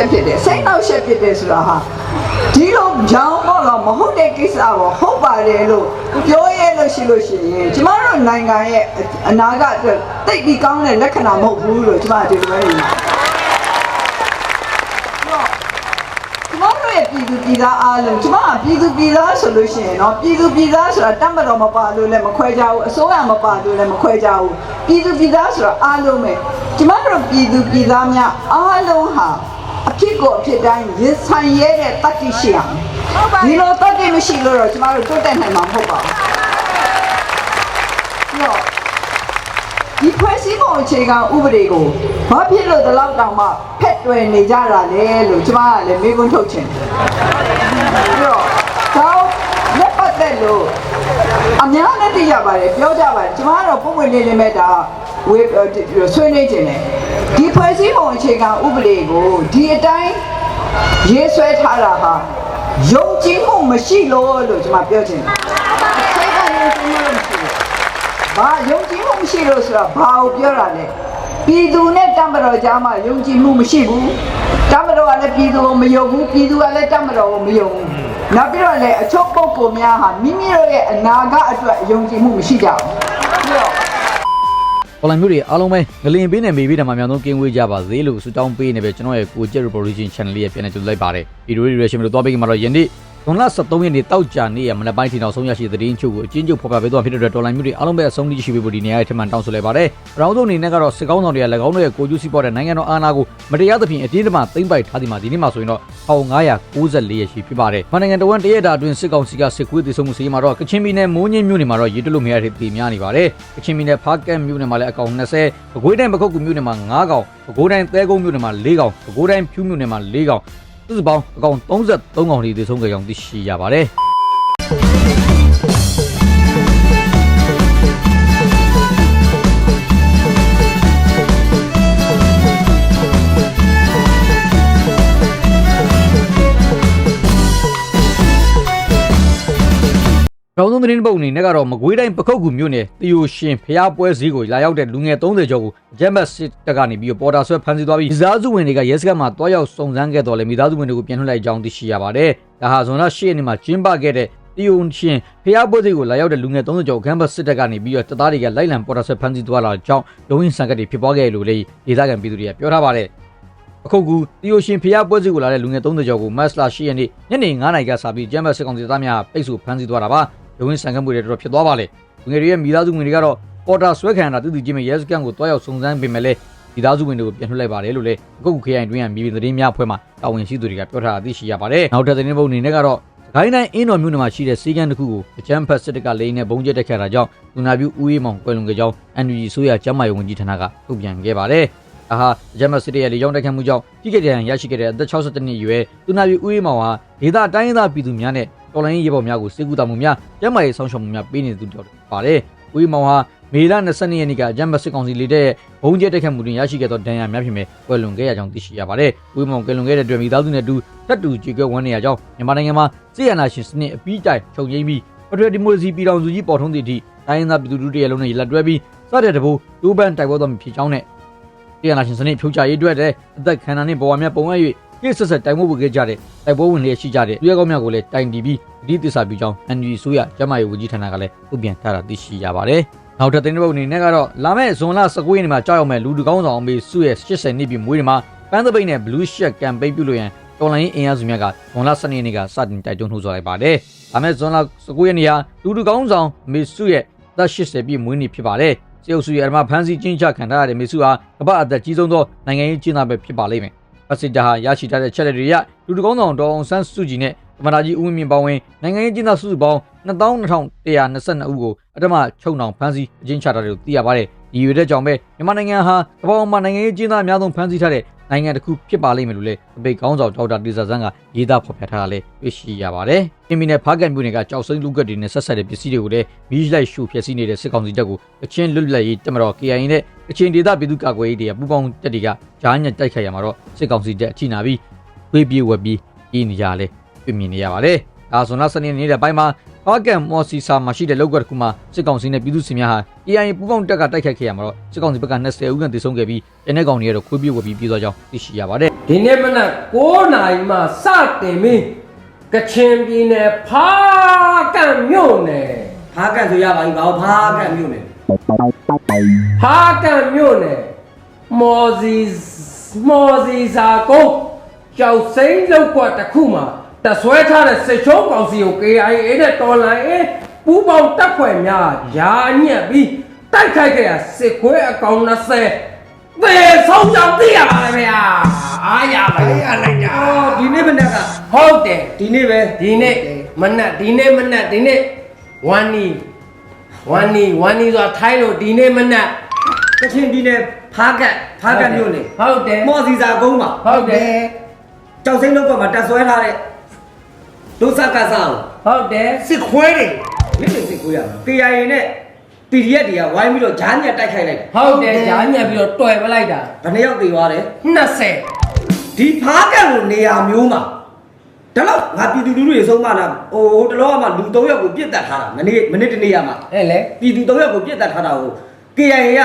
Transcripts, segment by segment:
ရှက်ဖြစ်တယ်စိတ်နှောက်ရှက်ဖြစ်တယ်ဆိုတာဟာဒီလိုကြောင်ပေါ့တော့မဟုတ်တဲ့ကိစ္စပေါ့ဟုတ်ပါတယ်လို့ပြောရဲလို့ရှိလို့ရှိရင်ကျမတို့နိုင်ငံရဲ့အနာဂတ်အတွက်တိတ်ပြီးကောင်းတဲ့လက္ခဏာမဟုတ်ဘူးလို့ကျမဒီလိုပဲနေတယ်ပြည်သူပြည်သားအားလုံးကျမကပြည်သူပြည်သားဆိုလို့ရှိရင်တော့ပြည်သူပြည်သားဆိုတာတတ်မတော်မပါလို့လည်းမခွဲကြဘူးအစိုးရမပါလို့လည်းမခွဲကြဘူးပြည်သူပြည်သားဆိုတာအားလုံးပဲကျမတို့ပြည်သူပြည်သားများအားလုံးဟာ အဖြစ်ကိုအဖြစ်တိုင်းရင်ဆိုင်ရတဲ့တတ်သိရှိအောင်ဒီလိုတတ်သိမရှိလို့တော့ကျမတို့တိုးတက်နိုင်မှာမဟုတ်ပါဘူးပြီးတော့ဒီဖွဲ့စည်းပုံအခြေခံဥပဒေကိုဘာဖြစ်လို့ဒီလောက်တောင်မှဖက်တွယ်နေကြတာလဲလို့ကျမကလည်းမေးခွန်းထုတ်ချင်တယ်ပြီးတော့ကောင်းလက်ပတ်သက်လို့အများနဲ့သိရပါတယ်ပြောကြပါတယ်ကျမကတော့ပုံဝင်လေးလေးမဲ့ဒါဝေးဆွေးနွေးခြင်းတယ် ဒီဖွဲ့စည်းပုံအခြေခံဥပဒေကိုဒီအတိုင်းရေးဆွဲထားတာဟာယုံကြည်မှုမရှိလို့လို့ကျမပြောချင်တယ်အခြေခံယုံကြည်မှုလို့မရှိဘူးဘာယုံကြည်မှုမရှိလို့ဆိုတော့ဘာကိုပြောတာလဲပြည်သူနဲ့တမတော်ကြားမှာယုံကြည်မှုမရှိဘူးတမတော်ကလည်းပြည်သူကိုမယုံဘူးပြည်သူကလည်းတမတော်ကိုမယုံဘူးနောက်ပြီးတော့လည်းအချုပ်ပုဂ္ဂိုလ်များဟာမိမိတို့ရဲ့အနာဂတ်အတွက်ယုံကြည်မှုမရှိကြဘူးပြီးတော့ အွန်လိုင်းမျိုးတွေအားလုံးပဲငလင်ပေးနဲ့မေပေးတယ်မှာအများဆုံးကင်းဝေးကြပါစေလို့ဆုတောင်းပေးနေပဲကျွန်တော်ရဲ့ကိုကျက် reproduction channel လေးရဲ့ပြန်နေကြည့်လိုက်ပါတယ်ဗီဒီယိုတွေ reaction လို့တွားပေးကြမှာတော့ယနေ့ ဇွန်လ23ရက်နေ့တောက်ကြနေ့ရမနက်ပိုင်းထီနောက်ဆုံးရရှိတဲ့သတင်းချုပ်ကိုအချင်းချုပ်ဖော်ပြပေးသွားဖြစ်တဲ့အတွက်တော်လိုင်းမျိုးတွေအားလုံးပဲအဆုံးထိရှိပေးဖို့ဒီနေရာရဲ့ထမှန်တောင်းဆိုလိုက်ပါတယ်။အရောင်းဆုံးအနေနဲ့ကတော့စစ်ကောင်းဆောင်တွေက၎င်းတို့ရဲ့ကိုကျူးစီပေါ်တဲ့နိုင်ငံတော်အာဏာကိုမတရားသဖြင့်အတင်းအဓမ္မသိမ်းပိုက်ထားသည်မှာဒီနေ့မှာဆိုရင်တော့1994ရက်ရှိဖြစ်ပါတယ်။မနိုင်ငံတော်ဝန်တရက်တာအတွင်းစစ်ကောင်စီကစစ်ကွေးတည်ဆုံမှုစီမှာတော့ကချင်ပြည်နယ်မိုးညင်းမြို့နယ်မှာတော့ရေတွလို့မရတဲ့ပြည်များနေပါတယ်။ကချင်ပြည်နယ်ဖားကတ်မြို့နယ်မှာလည်းအကောင်20ပဲခူးတိုင်းပခုတ်ကူမြို့နယ်မှာ9ကောင်ပဲခူးတိုင်းသဲကုန်းမြို့နယ်မှာ4ကောင်ပဲခူးတိုင်းဖြူးမြို့နယ်မှာ4ကောင် စုစုပေါင်းအကောင်33ကောင်ထိတည်ဆုံကြကြောင်းသိရှိရပါတယ်။ ကျောင်းသုံးသတင်းပုတ်အနေနဲ့ကတော့မကွေးတိုင်းပခုတ်ကူမြို့နယ်တယိုရှင်ဖျားပွဲစည်းကိုလာရောက်တဲ့လူငယ်30ကျော်ကိုအကြမ်းဖက်စစ်တပ်ကနေပြီးတော့ပေါ်တာဆွဲဖမ်းဆီးသွားပြီးမိသားစုဝင်တွေကရဲစခန်းမှာတွားရောက်စုံစမ်းခဲ့တော်လဲမိသားစုဝင်တွေကိုပြန်လွှတ်လိုက်ကြောင်းသိရှိရပါတယ်။ဒါဟာဇွန်လ10ရက်နေ့မှာကျင်းပခဲ့တဲ့တယိုရှင်ဖျားပွဲစည်းကိုလာရောက်တဲ့လူငယ်30ကျော်အကြမ်းဖက်စစ်တပ်ကနေပြီးတော့တပ်သားတွေကလိုက်လံပေါ်တာဆွဲဖမ်းဆီးသွားတာကြောင့်ရုံးရင်ဆန်ကတ်တွေဖြစ်ပွားခဲ့လို့လေဒေသခံပြည်သူတွေကပြောထားပါတယ်။အခုကူတယိုရှင်ဖျားပွဲစည်းကိုလာတဲ့လူငယ်30ကျော်ကိုမတ်လ10ရက်နေ့ညနေ9:00နာရီကစပြီးကျမ်းပတ်စစ်ကောင်စီသားများပိတ်ဆို့ဖမ်းဆီးသွားတာပါ။ ရုံးရင်ဆန်ကတ်မှုတွေတော်တော်ဖြစ်သွားပါလေ။လူငယ်တွေရဲ့မိသားစုဝင်တွေကတော့ပေါ်တာဆွဲခံရတာတူတူချင်းပဲရဲစခန်းကိုတွားရောက်စုံစမ်းပေးမယ်လေမိသားစုဝင်တွေကိုပြန်ထုတ်လိုက်ပါတယ်လို့လေအခုခရိုင်တွင်းကမြေပြင်သတင်းများအဖွဲ့မှတာဝန်ရှိသူတွေကပြောထားတာသိရှိရပါတယ်။နောက်ထပ်သတင်းပုတ်အနေနဲ့ကတော့စကိုင်းတိုင်းအင်းတော်မြို့နယ်မှာရှိတဲ့စီကန်းတစ်ခုကိုအကြမ်းဖက်စစ်တပ်ကလိန်နဲ့ဘုံကျက်တက်ခဲ့တာကြောင့်လူနာပြူဦးအေးမောင်ကွယ်လွန်ခဲ့ကြောင်း NUG ဆိုရကျမ်းမာရေးဝန်ကြီးဌာနကထုတ်ပြန်ခဲ့ပါတယ်။အာဟာဂျမစစ်ရဲ့လေကြောင်းတိုက်ခတ်မှုကြောင့်ကြီးခဲ့တဲ့ရရှိခဲ့တဲ့အသက်62နှစ်အရွယ်သူနာပြူဦးအေးမောင်ဟာဒေသတိုင်းရင်းသားပြည်သူများနဲ့ တော်လိုင်းရေးဘော်များကိုစေကူတာမှုများကျမ်းမာရေးဆောင်ရှောက်မှုများပေးနေသူတို့ပါတယ်။ဦးအေးမောင်ဟာမေလ22ရက်နေ့ကဂျမစစ်ကောင်စီလေတဲ့ဘုံကျဲတိုက်ခတ်မှုတွင်ရရှိခဲ့သောဒဏ်ရာများဖြစ်မဲ့ကွယ်လွန်ခဲ့ရကြောင်းသိရှိရပါတယ်။ဦးအေးမောင်ကွယ်လွန်ခဲ့တဲ့အတွက်မိသားစုနဲ့အတူတက်တူကြည်ကွယ်ဝန်းနေရကြောင်းမြန်မာနိုင်ငံမှာစစ်အာဏာရှင်စနစ်အပြီးတိုင်ချုပ်ငြိမ်းပြီးပထဝီဒီမိုကရေစီပြည်တော်စုကြီးပေါ်ထွန်းသည့်အထိတိုင်းရင်းသားပြည်သူတို့တရလုံးနဲ့လက်တွဲပြီးစတဲ့တဘိုးတူပန်တိုက်ပွဲတော်မူဖြစ်ကြောင်းနဲ့တရားနာရှင်စနစ်ဖြုတ်ချရေးအတွက်တဲ့အသက်ခံတာနဲ့ဘဝများပုံအပ်၍ ပြည့်ဆက်ဆက်တိုင်မှုဝေခဲ့ကြတဲ့တိုက်ပွဲဝင်လျက်ရှိကြတဲ့သူရဲကောင်းများကိုလည်းတိုင်တီးပြီးအဒီသစ္စာပြုကြောင်း NUG ဆိုရကျမရေးဝန်ကြီးဌာနကလည်းဥပြန်ထားတာသိရှိရပါတယ်။နောက်ထပ်သတင်းတစ်ပုဒ်အနေနဲ့ကတော့လာမယ့်ဇွန်လ19ရက်နေ့မှာကြောက်ရောက်မဲ့လူတကောင်းဆောင်အမေစုရဲ့80နှစ်ပြည့်မွေးနေ့မှာပန်းသပိတ်နဲ့ Blue Shirt Campaign ပြုလို့ရန်တော်လိုင်းအင်အားစုများကဇွန်လ12ရက်နေ့ကစတင်တိုက်တွန်းနှိုးဆော်လိုက်ပါတယ်။လာမယ့်ဇွန်လ19ရက်နေ့ဟာလူတကောင်းဆောင်အမေစုရဲ့သက်80ပြည့်မွေးနေ့ဖြစ်ပါတယ်။စေအုပ်စုရဲ့အဓမ္မဖမ်းဆီးချင်းချခံထားရတဲ့မေစုဟာကမ္ဘာအသက်ကြီးဆုံးသောနိုင်ငံရေးကျင်းသားပဲဖြစ်ပါလိမ့်မယ်။ ပတ်စစ်တာဟာရရှိထားတဲ့ချက်လက်တွေရလူတကောင်းဆောင်တော်အောင်ဆန်းစုကြည်နဲ့သမ္မတကြီးဦးဝင်းမြင့်ပါဝင်နိုင်ငံရေးကျင်းသားစုစုပေါင်း2222ဦးကိုအဓမ္မချုပ်နှောင်ဖမ်းဆီးအကျဉ်းချတာလို့သိရပါတယ်။ဒီရွေတဲ့ကြောင့်ပဲမြန်မာနိုင်ငံဟာကမ္ဘာပေါ်မှာနိုင်ငံရေးကျင်းသားအများဆုံးဖမ်းဆီးထားတဲ့ နိုင်ငံတစ်ခုဖြစ်ပါလိမ့်မယ်လို့လည်းအပိတ်ကောင်းဆောင်ဒေါက်တာတီဇာဆန်းကရေးသားဖော်ပြထားတာလည်းတွေ့ရှိရပါတယ်။အင်းမီနဲ့ဖားကန်မြို့နယ်ကကြောက်စိမ့်လူကတ်တွေနဲ့ဆက်ဆက်တဲ့ပစ္စည်းတွေကိုလည်းမီးလိုက်ရှူဖျက်ဆီးနေတဲ့စစ်ကောင်စီတပ်ကိုအချင်းလွတ်လပ်ရေးတက်မတော် KIA နဲ့အချင်းဒေသပြည်သူ့ကာကွယ်ရေးတွေကပူးပေါင်းတပ်တွေကဂျားညက်တိုက်ခိုက်ရမှာတော့စစ်ကောင်စီတပ်အချိနာပြီးဝေးပြေးဝက်ပြီးရေးနေကြလဲတွေ့မြင်နေရပါတယ်။ဒါဆိုတော့စနေနေ့တဲ့ပိုင်းမှာ ဟဖားကန်မော်စီစာမှာရှိတဲ့လောက်ကွက်တစ်ခုမှာစစ်ကောင်စီနဲ့ပြည်သူစစ်များဟာ AI ပူးပေါင်းတပ်ကတိုက်ခိုက်ခဲ့ရမှာတော့စစ်ကောင်စီဘက်က20ဦးခန့်သေဆုံးခဲ့ပြီးကျန်တဲ့ကောင်တွေကတော့ခွေးပြေးဝပြီးပြေးသွားကြောင်းသိရှိရပါတယ်ဒီနေ့မနက်9နာရီမှစတင်ပြီးကချင်ပြည်နယ်ဖားကန့်မြို့နယ်ဖားကန်ဆိုရပါပြီဘာလို့ဖားကန်မြို့နေဖားကန့်မြို့နယ်မော်စီမော်စီစာကုန်းကျောက်စိမ်းလောက်ကွက်တစ်ခုမှာ တဆွဲထားတဲ့စစ်ချုံးကောင်စီကို KIA နဲ့တော်လိုင်းအေးပူးပေါင်းတပ်ဖွဲ့များယာညက်ပြီးတိုက်ခိုက်ခဲ့ရစစ်ခွဲအကောင်20သေဆုံးကြောင်းသိရပါလေဗျာအားရပါလေအားလိုက်တာအော်ဒီနေ့မနေ့ကဟုတ်တယ်ဒီနေ့ပဲဒီနေ့မနက်ဒီနေ့မနက်ဒီနေ့ဝမ်နီဝမ်နီဝမ်နီဆိုတာထိုင်းလို့ဒီနေ့မနက်ကချင်ပြည်နယ်ဖားကန်ဖားကန်မြို့နေဟုတ်တယ်မော်စီစာကုန်းမှာဟုတ်တယ်ကြောက်စိမ့်လောက်ကမှာတက်ဆွဲထားတဲ့ ဒုစကစားဟုတ်တယ်စစ်ခွဲတွေမင်းတွေစစ်ခွဲရမှာ KIA နဲ့ PDF တွေကဝိုင်းပြီးတော့ဂျားညက်တိုက်ခိုက်လိုက်တယ်ဟုတ်တယ်ဂျာညက်ပြီးတော့တွယ်ပလိုက်တာဘယ်နှစ်ယောက်သေသွားတယ်20ဒီဖားကန်လိုနေရာမျိုးမှာဒါတော့ငါပြည်သူလူထုတွေဆုံးမလားဟိုတလောကမှလူ၃ယောက်ကိုပြစ်တက်ထားတာမနေ့မနေ့တနေ့ရမှာအဲ့လေပြည်သူ၃ယောက်ကိုပြစ်တက်ထားတာကို KIA က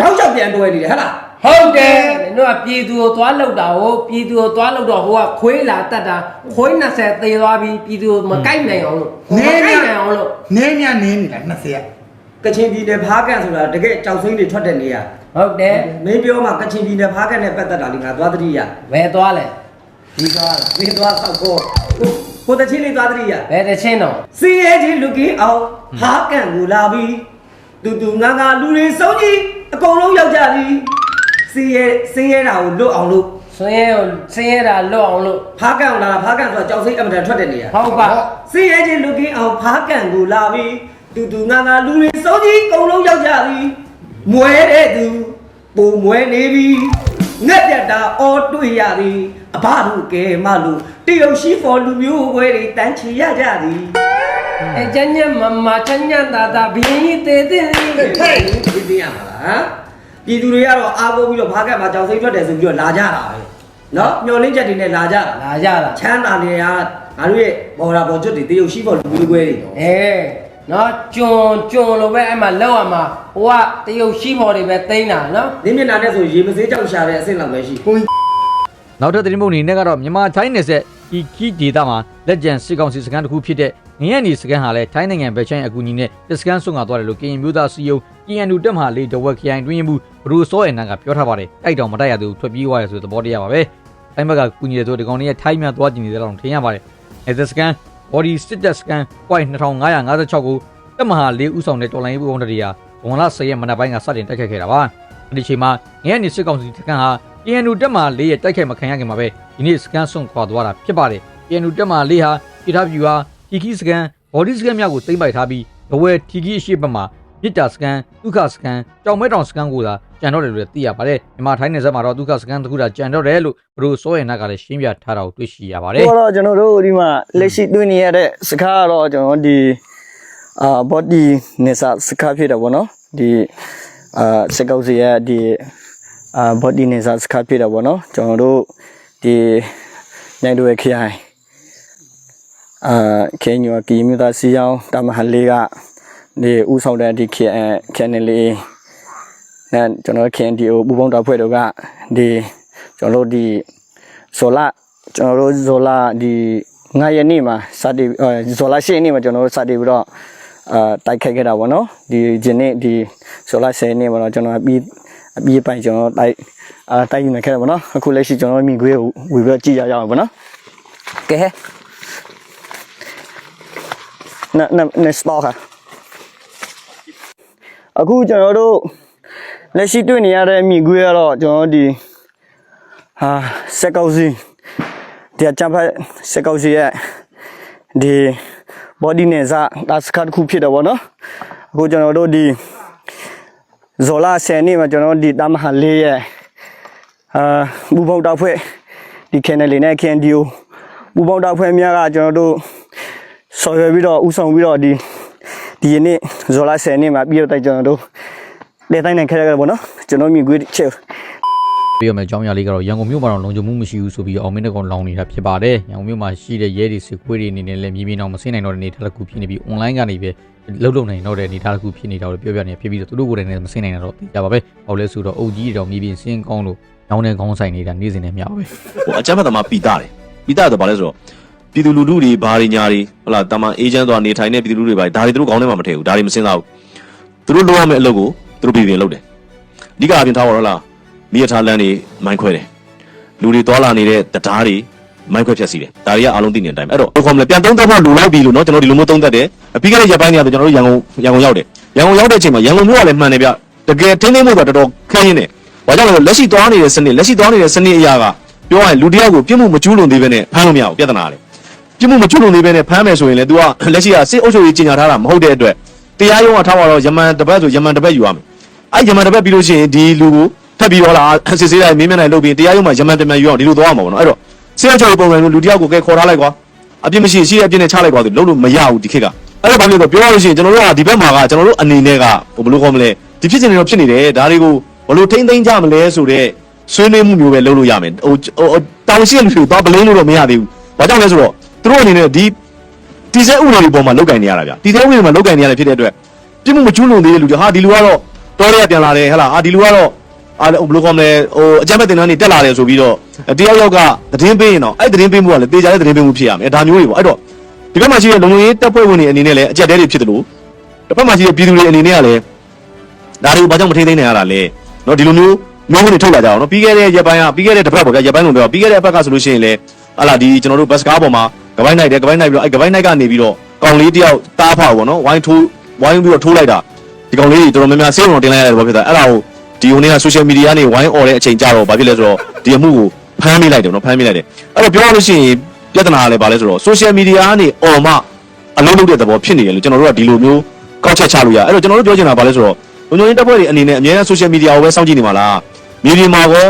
တောက်ချပြန်တွဲနေတယ်ဟဟလား ဟုတ်တယ်တို့ကပြည်သူကိုသွားလောက်တာဟိုပြည်သူကိုသွားလောက်တော့ဟိုကခွေးလာတက်တာခွေး20သေသွားပြီးပြည်သူကိုမကိုက်နိုင်အောင်လို့မကိုက်နိုင်အောင်လို့နင်းညနင်းနေတာ20ရကချင်ပြည်နယ်ဖားကန်ဆိုတာတကယ်ကြောက်စိမ့်တွေထွက်တဲ့နေရာဟုတ်တယ်မင်းပြောမှကချင်ပြည်နယ်ဖားကန်နဲ့ပတ်သက်တာလေငါသွားသတိရဘယ်သွားလဲဒီသွားလားမင်းသွားဆောက်ကောကိုကိုတချင်းလေးသွားသတိရဘယ်တစ်ချင်းတော့စီရဲကြီးလူကြီးအောင်ဖားကန်ကိုလာပြီးတူတူငါငါလူတွေစုံကြီးအကုန်လုံးရောက်ကြပြီ စီရဲစင်းရဲတာကိုလွတ်အောင်လို့ဆွင်းရဲကိုဆင်းရဲတာလွတ်အောင်လို့ဖားကန်ကိုလာတာဖားကန်ဆိုတာကြောက်စိမ့်အမတန်ထွက်တဲ့နေရာဟုတ်ပါစီရဲကြီးလူကြီးအောင်ဖားကန်ကိုလာပြီးတူတူငါငါလူတွေစုံကြီးအကုန်လုံးရောက်ကြပြီမွဲတဲ့သူပုံမွဲနေပြီငက်ပြတ်တာအော်တွေ့ရသည်အဘတို့ကဲမလို့တရုတ်ရှိဖော်လူမျိုးဝဲတွေတန်းချီရကြသည်အဲကျန်ညက်မမချန်ညက်တာတာဘီရင်ကြီးသေးသေးလေးဟေးဒီတင်ရမှာလားဟမ် ပြည်သူတွေကတော့အားကိုးပြီးတော့ဘာကက်မှာကြောင်စိမ့်ထွက်တယ်ဆိုပြီးတော့လာကြတာပဲနော်မျောလင်းချက်တွေနဲ့လာကြတာလာကြတာချမ်းသာနေရငါတို့ရဲ့ဘော်ဒါဘော်ကျွတ်တွေတရုတ်ရှိဖော်လူမျိုးဝဲတွေတော့အဲနော်ကျွန်းကျွန်းလိုပဲအဲ့မှာလောက်ရမှာဟိုကတရုတ်ရှိဖော်တွေပဲတိမ့်တာနော်ဒီမျက်နှာနဲ့ဆိုရေမစေးကြောက်ရှာတဲ့အဆင့်လောက်ပဲရှိနောက်ထပ်သတင်းပုံတွေနဲ့ကတော့မြန်မာထိုင်းနယ်ဆက် ဤခီဒေတာမှာလက်ကျန်စစ်ကောင်စီစခန်းတစ်ခုဖြစ်တဲ့ငရန်နီစခန်းဟာလည်းထိုင်းနိုင်ငံဘက်ချိုင်းအကူအညီနဲ့တစ်စခန်းဆွန့်ခွာသွားတယ်လို့ကရင်မျိုးသားစီယုံ KNU တက်မဟာလေးတဝက်ခရိုင်တွင်းရင်မှုဘရူစောရနန်ကပြောထားပါတယ်တိုက်တော်မတိုက်ရသူထွက်ပြေးသွားရဆိုတဲ့သဘောတရားပါပဲတိုင်းဘက်ကကူညီတဲ့ဆိုဒီကောင်တွေရဲ့ထိုင်းမြသွားကျင်နေတဲ့လောက်ထင်ရပါတယ်အဲဒီစခန်း body sit scan point 2556ကိုတက်မဟာလေးဥဆောင်တဲ့တော်လိုင်းရေးပုံတရီယာဝန်လာ10ရက်မနက်ပိုင်းကစတင်တိုက်ခိုက်ခဲ့တာပါဒီချိန်မှာငရန်နီစစ်ကောင်စီစခန်းဟာ KNU တက်မဟာလေးရဲ့တိုက်ခိုက်မခံရခင်မှာပဲဒီနေ့စကန်ဆွန့်ခွာသွားတာဖြစ်ပါတယ် KNU တက်မဟာလေးဟာပြည်ထားဗျူဟာထီခီစကန်ဘော်ဒီစကန်မြောက်ကိုသိမ့်ပိုက်ထားပြီးဘဝဲထီခီအရှိတ်ဘက်မှာမြစ်တာစကန်ဒုက္ခစကန်ကြောင်မဲတောင်စကန်ကိုသာကြံတော့တယ်လို့လည်းသိရပါတယ်မြန်မာထိုင်းနယ်စပ်မှာတော့ဒုက္ခစကန်တစ်ခုသာကြံတော့တယ်လို့ဘရိုစောရနာကလည်းရှင်းပြထားတာကိုတွေ့ရှိရပါတယ်ဟိုတော့ကျွန်တော်တို့ဒီမှာလက်ရှိတွေ့နေရတဲ့စကားကတော့ကျွန်တော်ဒီအာ body နေစာစကားဖြစ်တယ်ဗောနော်ဒီအာစကောက်စီရဲ့ဒီ အာ body နေစာစကားဖြစ်တယ်ဗောနော်ကျွန်တော်တို့ဒီနိုင်တို့ရဲ့ခရိုင်အာခေညောကီမြတာစီယောင်းတမဟလေးကဒီဥဆောင်တဲ့ဒီခေခဲနယ်လေးနဲ့ကျွန်တော် KNDO ဘူပေါင်းတပ်ဖွဲ့တို့ကဒီကျွန်တော်တို့ဒီဇော်လာကျွန်တော်တို့ဇော်လာဒီ9ရက်နေ့မှာစတင်အဲဇော်လာ10ရက်နေ့မှာကျွန်တော်တို့စတင်ပြီးတော့အာတိုက်ခိုက်ခဲ့တာပေါ့နော်ဒီဒီနေ့ဒီဇော်လာ10ရက်နေ့မှာတော့ကျွန်တော်အပြီး အပြီးပိုင်းကျွန်တော်တိုက်အာတိုက်ယူနေခဲ့တယ်ပေါ့နော်အခုလက်ရှိကျွန်တော်မိခွေးကိုဝေပြီးတော့ကြည့်ရအောင်ပေါ့နော်ကဲဟဲနနနစတော့ခါအခုကျွန်တော်တို့လက်ရှိတွေ့နေရတဲ့မိခွေးကတော့ကျွန်တော်ဒီဟာစက်ကောက်စီဒီအချမ်းဖက်စက်ကောက်စီရဲ့ဒီ body နဲ့စဒါစကတ်ခုဖြစ်တယ်ဗောနော်အခုကျွန်တော်တို့ဒီ ဇော်လာဆယ်နေ့မှာကျွန်တော်တို့ဒီတမဟာလေးရဲ့အာဘူပေါတောက်ဖွဲ့ဒီခဲနယ်လေးနဲ့ KNDO ဘူပေါတောက်ဖွဲ့များကကျွန်တော်တို့ဆော်ရွယ်ပြီးတော့ဥဆောင်ပြီးတော့ဒီဒီယနေ့ဇော်လာဆယ်နေ့မှာပြီးတော့တိုက်ကျွန်တော်တို့လေတိုင်းနိုင်ခဲ့ရတယ်ဗောနော်ကျွန်တော်မြင်ကွေးချက် ပြီးရမယ့်အကြောင်းအရာလေးကတော့ရန်ကုန်မြို့မှာတော့လုံခြုံမှုမရှိဘူးဆိုပြီးတော့အောင်မင်းတကောင်လောင်နေတာဖြစ်ပါတယ်ရန်ကုန်မြို့မှာရှိတဲ့ရဲတွေစစ်ခွေးတွေအနေနဲ့လည်းမြေပြင်အောင်မဆင်းနိုင်တော့တဲ့အနေထားတစ်ခုဖြစ်နေပြီး online ကနေပဲလှုပ်လှုပ်နိုင်တော့တဲ့အနေထားတစ်ခုဖြစ်နေတာကိုပြောပြနေဖြစ်ပြီးတော့သူတို့ကိုယ်တိုင်လည်းမဆင်းနိုင်တော့သိကြပါပဲ။ဟောလဲဆိုတော့အုပ်ကြီးတွေတော့မြေပြင်ဆင်းကောင်းလို့ညောင်းတဲ့ခေါင်းဆိုင်နေတာနေ့စဉ်နဲ့မျှပါပဲ။ဟိုအကြမ်းဖက်သမားပီတာတယ်ပီတာတော့ဘာလဲဆိုတော့ပြည်သူလူထုတွေဘာတွေညာတွေဟုတ်လားတာမန်အေဂျင့်သွားနေထိုင်နေပြည်သူလူထုတွေဘာတွေဒါတွေသူတို့ကောင်းထဲမှာမထည့်ဘူးဒါတွေမစင်စားဘူးသူတို့လုပ်ရမယ့်အလုပ်ကိုသူတို့ပြည်ပြင်လုပ်တယ်အဓိကအပြင်ထားပါတော့လား မိရထားလမ်းတွေမိုင်းခွဲတယ်လူတွေသွားလာနေတဲ့တရားတွေမိုင်းခွဲဖြတ်စီတယ်ဒါတွေကအားလုံးသိနေတဲ့အတိုင်းပဲအဲ့တော့ဘယ်ခေါ်မလဲပြန်သုံးသပ်ဖို့လူလိုက်ပြီလို့เนาะကျွန်တော်ဒီလိုမျိုးသုံးသပ်တယ်ပြီးခဲ့တဲ့ရက်ပိုင်းတွေကကျွန်တော်တို့ရန်ကုန်ရန်ကုန်ရောက်တယ်ရန်ကုန်ရောက်တဲ့အချိန်မှာရန်ကုန်မြို့ကလည်းမှန်တယ်ဗျတကယ်တင်းတင်းမှုကတော်တော်ခက်ရင်းတယ်ဘာကြောင့်လဲဆိုတော့လက်ရှိသွားနေတဲ့စနစ်လက်ရှိသွားနေတဲ့စနစ်အရာကပြောရရင်လူတစ်ယောက်ကိုပြစ်မှုမကျူးလွန်သေးဘဲနဲ့ဖမ်းလို့မရဘူးပြဿနာလေ ပြစ်မှုမကျွလွန်သေးပဲနဲ့ဖမ်းမယ်ဆိုရင်လည်း तू ကလက်ရှိကစစ်အုပ်ချုပ်ရေးကြီးညာထားတာမဟုတ်တဲ့အတွက်တရားရုံးကထားပါတော့ယမန်တပတ်ဆိုယမန်တပတ်ယူရမယ်အဲ့ယမန်တပတ်ပြီးလို့ရှိရင်ဒီလူကို ထပ်ပြီးတော့လာစစ်ဆေးတိုင်းမင်းမျက်နှာလုပ်ပြီးတရားရုံးမှာယမန်တမန်ယူအောင်ဒီလိုသွားမှာပေါ့နော်အဲ့တော့စစ်အုပ်ချုပ်ရေးပုံစံမျိုးလူတစ်ယောက်ကိုကဲခေါ်ထားလိုက်ကွာအပြစ်မရှိရှိတဲ့အပြစ်နဲ့ချလိုက်ကွာသူလုံးလို့မရဘူးဒီခေတ်ကအဲ့တော့ဘာလို့လဲဆိုတော့ပြောရလို့ရှိရင်ကျွန်တော်တို့ကဒီဘက်မှာကကျွန်တော်တို့အနေနဲ့ကဟိုဘယ်လိုခေါ်မလဲဒီဖြစ်စဉ်တွေတော့ဖြစ်နေတယ်ဒါတွေကိုဘယ်လိုထိမ့်သိမ်းကြမလဲဆိုတော့ဆွေးနွေးမှုမျိုးပဲလုပ်လို့ရမယ်ဟိုဟိုတောင်ရှိတဲ့လူတွေကိုသွားဘလင်းလို့တော့မရသေးဘူးဘာကြောင့်လဲဆိုတော့သူတို့အနေနဲ့ဒီဒီစဲဥပဒေတွေပေါ်မှာလောက်ကင်နေရတာဗျဒီစဲဥပဒေမှာလောက်ကင်နေရတဲ့ဖြစ်တဲ့အတွက်ပြစ်မှုမကျူးလွန်သေးတဲ့လူတွေဟာဒီလူကတော့တော်ရဲပြန်လာတယ်ဟဲ့လားအာဒီလူကတော့ အာဘယ်လိုခေါ်မလဲဟိုအကြမ်းဖက်တင်တန်းနေတက်လာတယ်ဆိုပြီးတော့တယောက်ယောက်ကသတင်းပေးရင်တော့အဲ့သတင်းပေးမှုကလည်းတေချာတဲ့သတင်းပေးမှုဖြစ်ရမယ်ဒါမျိုးတွေပေါ့အဲ့တော့ဒီဘက်မှာရှိတဲ့လုံခြုံရေးတပ်ဖွဲ့ဝင်တွေအနေနဲ့လည်းအကြက်တဲတွေဖြစ်တယ်လို့တစ်ဖက်မှာရှိတဲ့ပြည်သူတွေအနေနဲ့ကလည်းဒါတွေကိုဘာကြောင့်မထိန်းသိမ်းနိုင်ရတာလဲเนาะဒီလိုမျိုးမျိုးဝင်တွေထုတ်လာကြအောင်เนาะပြီးခဲ့တဲ့ရက်ပိုင်းကပြီးခဲ့တဲ့တစ်ဖက်ပေါ့ဗျာရက်ပိုင်းလုံးပြောပြီးခဲ့တဲ့အဖက်ကဆိုလို့ရှိရင်လည်းဟာလာဒီကျွန်တော်တို့ဘတ်စကားပေါ်မှာကပိုင်းနိုင်တယ်ကပိုင်းနိုင်ပြီးတော့အဲ့ကပိုင်းနိုင်ကနေပြီးတော့ကောင်လေးတယောက်တားဖောက်ပေါ့နော်ဝိုင်းထိုးဝိုင်းပြီးတော့ထိုးလိုက်တာဒီကောင်လေးတွေတော်တော်များများစေုံတော်တင်လိုက်ရတယ်ဘာဖြစ်လဲအဲ့ဒါကို ဒီဟိုနေ့က social media ကနေဝိုင်းអော်တဲ့အချိန်ကြတော့ဘာဖြစ်လဲဆိုတော့ဒီအမှုကိုဖမ်းမိလိုက်တယ်နော်ဖမ်းမိလိုက်တယ်အဲ့တော့ပြောရလို့ရှိရင်ပြဿနာကလည်းဘာလဲဆိုတော့ social media ကနေអော်မှအလုံးလုံးတဲ့သဘောဖြစ်နေတယ်လို့ကျွန်တော်တို့ကဒီလိုမျိုးကောက်ချက်ချလို့ရအဲ့တော့ကျွန်တော်တို့ပြောချင်တာဘာလဲဆိုတော့ဘုံညိုင်းတပ်ဖွဲ့တွေအနေနဲ့အများအား social media ကိုပဲစောင့်ကြည့်နေမှာလားမြေပြင်မှာကော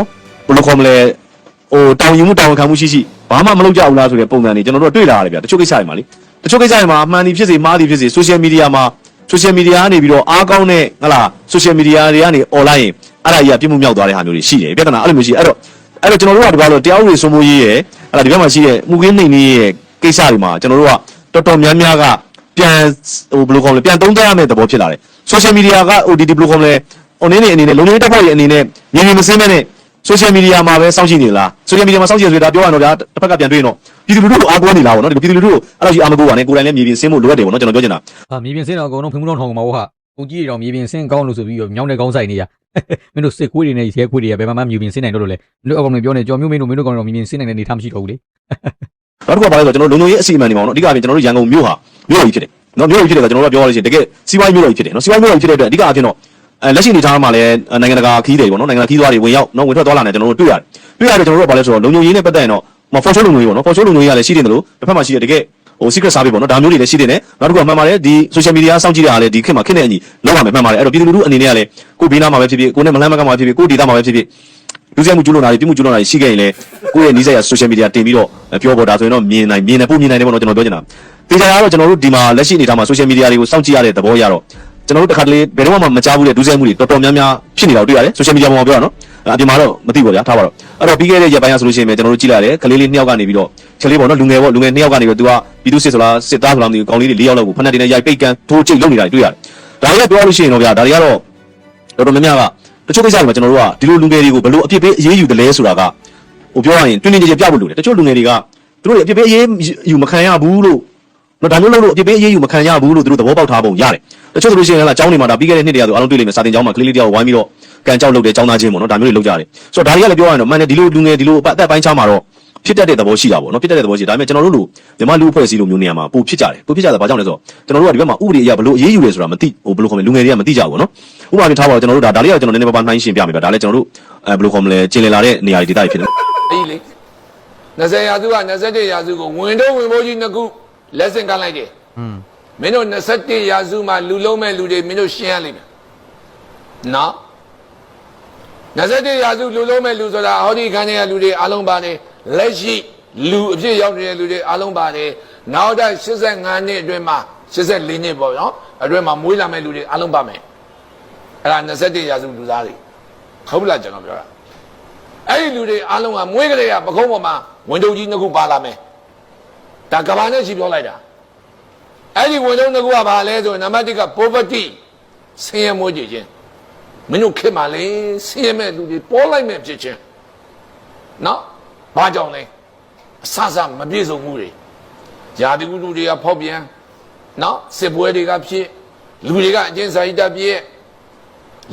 ဘယ်လိုခေါ်မလဲဟိုတောင်ယူမှုတောင်ခံမှုရှိရှိဘာမှမလုပ်ကြဘူးလားဆိုတဲ့ပုံစံတွေကျွန်တော်တို့ကတွေ့လာရတယ်ဗျတချို့ကိစ္စတွေမှာလေတချို့ကိစ္စတွေမှာအမှန်ဒီဖြစ်စေမှားဒီဖြစ်စေ social media မှာ social media ကနေပြီးတော့အားကောင်းတဲ့ဟလာ social media တွေကနေ online ရင်အဲ့ဒါကြီးကပြစ်မှုမြောက်သွားတဲ့ဟာမျိုးတွေရှိတယ်ပြဿနာအဲ့လိုမျိုးရှိအဲ့တော့အဲ့တော့ကျွန်တော်တို့ကဒီဘာလို့တရားဥပဒေစိုးမိုးရေးရဲ့ဟလာဒီဘက်မှာရှိတဲ့မှုခင်းနှိမ်နေရဲ့ကိစ္စတွေမှာကျွန်တော်တို့ကတော်တော်များများကပြန်ဟိုဘယ်လိုခေါ်မလဲပြန်သုံးသပ်ရမယ့်သဘောဖြစ်လာတယ် social media ကဟိုဒီဒီဘယ်လိုခေါ်မလဲဟိုနည်းနေအနေနဲ့လုံခြုံရေးတပ်ဖွဲ့ရဲ့အနေနဲ့မြင်မြင်မစင်းမဲ့နဲ့ social media မှာပဲစောင့်ကြည့်နေလား social media မှာစောင့်ကြည့်ရဆိုတာပြောရရင်တော့ဗျာတစ်ဖက်ကပြန်တွေ့ရင်တော့ပြည်သူလူထုကိုအားကိုးနေလားဗောနော်ဒီပြည်သူလူထုကိုအဲ့လိုကြီးအားမကိုးပါနဲ့ကိုယ်တိုင်လည်းမြေပြင်ဆင်းဖို့လိုအပ်တယ်ဗောနော်ကျွန်တော်ပြောချင်တာဟာမြေပြင်စင်းတော့အကုန်လုံးဖုံဖုံထောင်မှာဟုတ်ဟာအုပ်ကြီးတွေတော့မြေပြင်စင်းကောင်းလို့ဆိုပြီးတော့မြောင်းတဲ့ကောင်းဆိုင်နေရမင်းတို့စစ်ခွေးတွေနဲ့ရဲခွေးတွေကဘယ်မှမမြေပြင်စင်းနိုင်တော့လို့လဲမင်းတို့အကောင်တွေပြောနေကြော်မျိုးမင်းတို့မင်းတို့ကောင်တွေတော့မြေပြင်စင်းနိုင်တဲ့အနေထားမရှိတော့ဘူးလေနောက်တစ်ခုကဘာလဲဆိုတော့ကျွန်တော်လုံခြုံရေးအစီအမံတွေပါဗောနော်အဓိကအပြင်ကျွန်တော်တို့ရန်ကုန်မြို့ဟာမြို့ကြီးဖြစ်တယ်နော်မြို့ကြီးဖြစ်တယ်ဆိုတော့ကျွန်တော်တို့ကပြောရလို့ရှိရင်တကယ်စီးပွားရေးမြို့ကြီးဖြစ်တယ်နော်စီးပွားရေးမြို့ကြီးဖြစ်တဲ့အတွက်အဓိကအပြင်တော့ အဲလက်ရှိအနေထားမှာလည်းနိုင်ငံတကာခီးတွေဗောနော်နိုင်ငံတကာခီးသွားတွေဝင်ရောက်နော်ဝင်ထွက်သွားလာနေကျွန်တော်တို့တွေ့ရတယ်တွေ့ရတယ်ကျွန်တော်တို့ကဘာလဲဆိုတော့လုံခြုံရေးနဲ့ပတ်သက်ရင်တော့မဖော်ချိုးလုံခြုံရေးဗောနော်ဖော်ချိုးလုံခြုံရေးကလည်းရှိတယ်လို့တစ်ဖက်မှာရှိတဲ့တကယ်ဟို secret service ပေါ့နော်ဒါမျိုးတွေလည်းရှိတယ်နဲ့နောက်တစ်ခုကမှန်ပါတယ်ဒီ social media စောင့်ကြည့်တဲ့အားလည်းဒီခေတ်မှာခေတ်နဲ့အညီလောက်ရမယ်မှန်ပါတယ်အဲ့တော့ပြည်သူလူထုအနေနဲ့ကလည်းကိုဘေးနားမှာပဲဖြစ်ဖြစ်ကိုနဲ့မလန်းမကမှာပဲဖြစ်ဖြစ်ကိုဒေတာမှာပဲဖြစ်ဖြစ်လူစဲမှုကျူးလွန်တာတွေပြမှုကျူးလွန်တာတွေရှိခဲ့ရင်လည်းကိုယ့်ရဲ့နီးစပ်ရာ social media တင်ပြီးတော့ပြောပေါ်တာဆိုရင်တော့မြင်နိုင်မြင်နိုင်ပို့မြင်နိုင်တယ်ပေါ့နော်ကျွန်တော်ပြောချင်တာတေချာကတော့ကျွန်တော်တို့ဒီမှာလက်ရှိအနေထားမှာ social media တွေကိုစောင့်ကြည့်ရတဲ့သဘောရတော့ ကျွန်တော်တို့တစ်ခါတလေဘယ်တော့မှမကြားဘူးတဲ့ဒုစရိုက်မှုတွေတော်တော်များများဖြစ်နေတာကိုတွေ့ရတယ် social media ပေါ်မှာပြောရနော်အပြင်မှာတော့မသိပါဗျာထားပါတော့အဲ့တော့ပြီးခဲ့တဲ့ရက်ပိုင်းကဆိုလို့ရှိရင်ကျွန်တော်တို့ကြည့်လိုက်ရတယ်ကလေးလေးနှစ်ယောက်ကနေပြီးတော့ကလေးပေါ့နော်လူငယ်ပေါ့လူငယ်နှစ်ယောက်ကနေပြီးတော့ तू ကပြည်သူစစ်ဆိုလားစစ်သားဆိုလားမသိဘူးကောင်လေးတွေ၄ယောက်လောက်ကိုဖက်နဲ့တင်နဲ့ရိုက်ပိတ်ကန်ထိုးချိတ်လုပ်နေတာတွေ့ရတယ်ဒါတွေကပြောလို့ရှိရင်တော့ဗျာဒါတွေကတော့တော်တော်များများကတချို့ကိစ္စတွေမှာကျွန်တော်တို့ကဒီလိုလူငယ်တွေကိုဘယ်လိုအပြစ်ပေးအရေးယူတယ်လဲဆိုတာကဟိုပြောရရင်တွင်းတွင်းကြဲကြဲပြဖို့လိုတယ်တချို့လူငယ်တွေကသူတို့တွေအပြစ်ပေးအရေးယူမခံရဘူးလို့ နော်ဒါမျိုးလုပ်လို့အပြစ်ပေးအရေးယူမခံရဘူးလို့သူတို့သဘောပေါက်ထားပုံရတယ်တချို့ဆိုလို့ရှိရင်လည်းအကြောင်းတွေမှာဒါပြီးခဲ့တဲ့နှစ်တည်းကဆိုအားလုံးတွေ့လိမ့်မယ်စာတင်ကျောင်းမှာကလေးလေးတယောက်ဝိုင်းပြီးတော့ကန်ကြောက်လုပ်တဲ့ကျောင်းသားချင်းပေါ့နော်ဒါမျိုးတွေလုပ်ကြတယ်ဆိုတော့ဒါတွေကလည်းပြောရရင်တော့မှန်တယ်ဒီလိုလူငယ်ဒီလိုအပတ်အသက်ပိုင်းခြားမှာတော့ဖြစ်တတ်တဲ့သဘောရှိတာပေါ့နော်ဖြစ်တတ်တဲ့သဘောရှိဒါပေမဲ့ကျွန်တော်တို့လူမြန်မာလူအဖွဲ့အစည်းလိုမျိုးနေရာမှာပိုဖြစ်ကြတယ်ပိုဖြစ်ကြတယ်ဘာကြောင့်လဲဆိုတော့ကျွန်တော်တို့ကဒီဘက်မှာဥပဒေအရဘလို့အရေးယူလဲဆိုတာမသိဟိုဘလို့ခေါ်မလဲလူငယ်တွေကမသိကြဘူးပေါ့နော်ဥပမာပြထားပါတော့ကျွန်တော်တို့ဒါဒါလေးကကျွန်တော်နည်းနည်းပါးပါးနှိုင်းရှင်းပြမယ်ဗျဒါလည်းကျွန်တော်တို့အဲဘလို့ခေါ်မလဲကျင်လည်လာတဲ့နေရာတွေဒေသတွေဖြစ်တယ်အေးလေ20ရာစုက21ရာစုကိုဝင်တော့ဝင်ဖို့ကြီးနှစ်ခု လက်ဆင့်ကမ်းလိုက်တယ်อืมမင်းတို့21ရာစုမှာလူလုံးမဲ့လူတွေမင်းတို့ရှင်းရလိမ့်မယ်နော်21ရာစုလူလုံးမဲ့လူဆိုတာဟောဒီခန်းထဲကလူတွေအားလုံးပါတယ်လက်ရှိလူအဖြစ်ရောက်နေတဲ့လူတွေအားလုံးပါတယ်နောက်တဲ့85နှစ်အတွင်းမှာ84နှစ်ပေါ့နော်အတွင်းမှာမွေးလာမဲ့လူတွေအားလုံးပါမယ်အဲ့ဒါ21ရာစုလူသားတွေဟုတ်လားကျွန်တော်ပြောတာအဲ့ဒီလူတွေအားလုံးကမွေးကလေးကပကုံးပေါ်မှာဝင်တုံကြီးနှစ်ခုပါလာမယ် ဒါကဘာနဲ့ရှိပြောလိုက်တာအဲ့ဒီဝင်တုံနှစ်ခုကဘာလဲဆိုရင်နံပါတ်1က poverty ဆင်းရဲမွေးကြည့်ခြင်းမင်းတို့ခင်ပါလေဆင်းရဲမဲ့လူတွေပေါ်လိုက်မဲ့ဖြစ်ခြင်းနော်ဘာကြောင့်လဲအဆအဆမပြည့်စုံမှုတွေญาတိကုလူတွေကဖောက်ပြန်နော်စစ်ပွဲတွေကဖြစ်လူတွေကအကျဉ်းစာရိတ္တပြည့်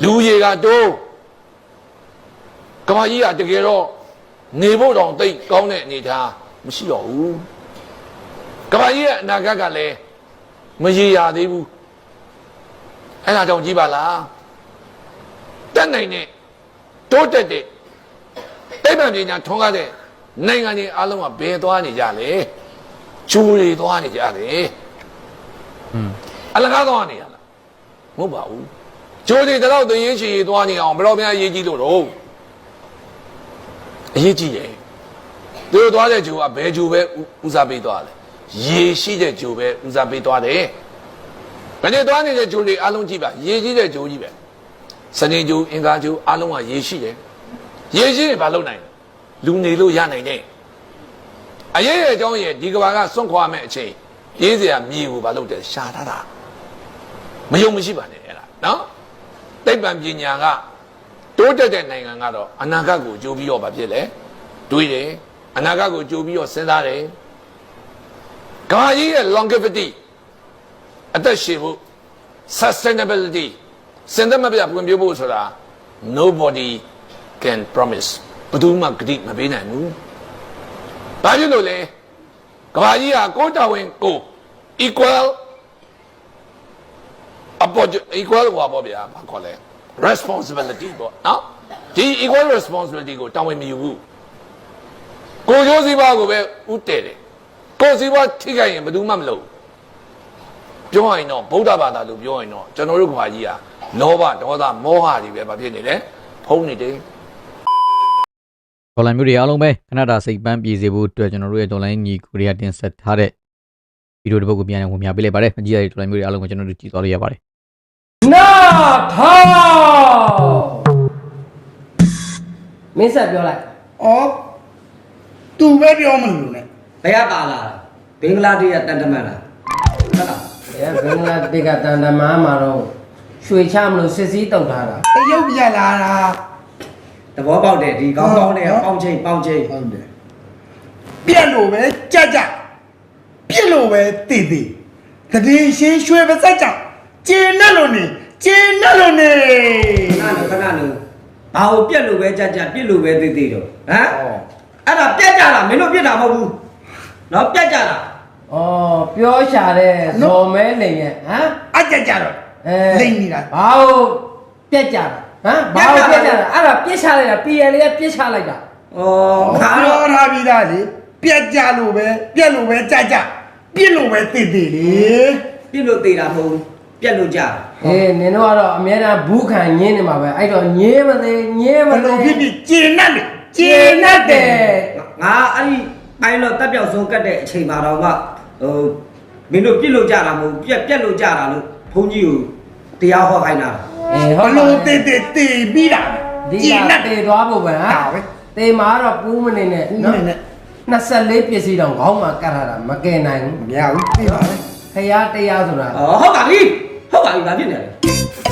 လူတွေကတိုးကမကြီးကတကယ်တော့နေဖို့တောင်တိတ်ကောင်းတဲ့အနေထားမရှိတော့ဘူး ကမကြီးရဲ့အနာဂတ်ကလည်းမရေရာသေးဘူးအဲ့ဒါကြောင့်ကြည့်ပါလားတက်နိုင်တဲ့တိုးတက်တဲ့တိတ်ပံပညာထွန်းကားတဲ့နိုင်ငံတွေအားလုံးကဘယ်သွားနေကြလဲကျိုးတွေသွားနေကြတယ်อืมအလကားသွားနေရလားမဟုတ်ပါဘူးကျိုးတွေတတော့တရင်ချီသွားနေအောင်ဘယ်တော့မှအရေးကြီးလို့တော့အရေးကြီးတယ်သူတို့သွားတဲ့ဂျိုးကဘယ်ဂျိုးပဲဦးစားပေးသွားလဲ ရေရှိတဲ့ဂျိုးပဲဦးစားပေးသွားတယ်ဘယ်နဲ့သွားနေတဲ့ဂျိုးတွေအားလုံးကြည့်ပါရေကြီးတဲ့ဂျိုးကြီးပဲစနေဂျိုးအင်္ဂါဂျိုးအားလုံးကရေရှိတယ်ရေရှိတယ်ဘာလုပ်နိုင်လဲလူနေလို့ရနိုင်တယ်အရေးရဲ့အကြောင်းရဲ့ဒီကဘာကစွန့်ခွာမဲ့အချိန်ရေးစရာမြေကိုဘာလုပ်တယ်ရှာထားတာမယုံမရှိပါနဲ့အဲ့ဒါနော်သိပ္ပံပညာကတိုးတက်တဲ့နိုင်ငံကတော့အနာဂတ်ကိုကြိုးပြီးတော့ဗာဖြစ်လေတွေးတယ်အနာဂတ်ကိုကြိုးပြီးတော့စဉ်းစားတယ် ကမ္ဘာကြီးရဲ့ longevity အသက်ရှည်ဖို့ sustainability စင်သက်မပြတ်ဖွံ့ဖြိုးဖို့ဆိုတာ nobody can promise ဘယ်သူမှဂတိမပေးနိုင်ဘူးဘာဖြစ်လို့လဲကမ္ဘာကြီးဟာကိုယ်တော်ဝင်ကို equal opportunity equal ဟောပေါ့ဗျာဘာခေါ်လဲ responsibility ပေါ့နော်ဒီ equal responsibility ကိုတာဝန်မယူဘူးကိုကျိုးစည်းပွားကိုပဲဥတည်တယ် ကိုစည်းပွားထိခိုက်ရင်ဘယ်သူမှမလုပ်ဘူးပြောရရင်တော့ဗုဒ္ဓဘာသာလို့ပြောရင်တော့ကျွန်တော်တို့ကဘာကြီးอ่ะလောဘဒေါသမောဟတွေပဲမဖြစ်နေလဲဖုံးနေတယ်ဒေါ်လာမျိုးတွေအားလုံးပဲခဏတာစိတ်ပန်းပြေစေဖို့အတွက်ကျွန်တော်တို့ရဲ့ဒေါ်လာညီကိုရီးယားတင်ဆက်ထားတဲ့ဗီဒီယိုတစ်ပုဒ်ကိုပြန်ဝင်ပြပေးလိုက်ပါတယ်အကြည့်ရတဲ့ဒေါ်လာမျိုးတွေအားလုံးကိုကျွန်တော်တို့ကြည့်သွားလို့ရပါတယ်နာထောင်မင်းဆက်ပြောလိုက်ဩသူပဲပြောမလို့နဲ့ ဘယ်ကပါလာတာဘင်္ဂလားဒေ့ရှ်ကတန်တမန်လားဟုတ်လားအဲဘင်္ဂလားဒေ့ရှ်ကတန်တမားမှာတော့ရွှေချမလို့စစ်စည်းတုတ်ထားတာတရုတ်ပြန်လာတာသဘောပေါက်တယ်ဒီကောင်းကောင်းနဲ့ပေါင်းချင်းပေါင်းချင်းဟုတ်တယ်ပြက်လို့ပဲကြက်ကြက်ပြက်လို့ပဲတည်တည်တည်င်းရှင်းရွှေပါစက်ကြောင့်ကျင်းနဲ့လို့နေကျင်းနဲ့လို့နေခဏလို့ခဏလို့ဘာကိုပြက်လို့ပဲကြက်ကြက်ပြက်လို့ပဲသိသိတော့ဟမ်အဲ့ဒါပြက်ကြတာမင်းတို့ပြက်တာမဟုတ်ဘူး နော်ပြက်ကြတာဩပြောရှာတဲ့ဇော်မဲလိန်ရဲ့ဟမ်အကြက်ကြတော့အဲလိမ့်နေတာဘာလို့ပြက်ကြတာဟမ်ဘာလို့ပြက်ကြတာအဲ့ဒါပြက်ချလိုက်တာ PL ကပြက်ချလိုက်တာဩငါပြောတော့ထားပြီးသားလေပြက်ကြလို့ပဲပြက်လို့ပဲကြက်ကြက်ပြက်လို့ပဲတည်တည်လေပြက်လို့သေးတာမဟုတ်ဘူးပြက်လို့ကြတာဟေးနင်တို့ကတော့အများအားဘူးခံညင်းနေမှာပဲအဲ့တော့ညင်းမသေးညင်းမဘယ်သေးလိုဖြစ်ဖြစ်ကျင်းနဲ့လေကျင်းတတ်တယ်ငါအဲ့ဒီ ပိုင်းတော့တက်ပြောက်ဆုံးကတ်တဲ့အချိန်မှာတော့ကဟိုမင်းတို့ပြစ်လို့ကြတာမဟုတ်ဘူးပြက်ပြက်လို့ကြတာလို့ဘုန်းကြီးကိုတရားဟောခိုင်းတာအေးဘဟုတ်လို့ပါတည်တည်တည်ပြီးတာဒီကျင်းကနဲ့တေသွားဖို့ပဲဟမ်ဒါပဲတေမှာတော့ပူးမနေနဲ့ပူးမနော်နေနဲ့24ပစ္စည်းတောင်ခေါင်းမှာကတ်ထားတာမကယ်နိုင်ဘူးမရဘူးသိပါလေဖရားတရားဆိုတာဩဟုတ်ပါပြီဟုတ်ပါပြီဘာဖြစ်နေလဲ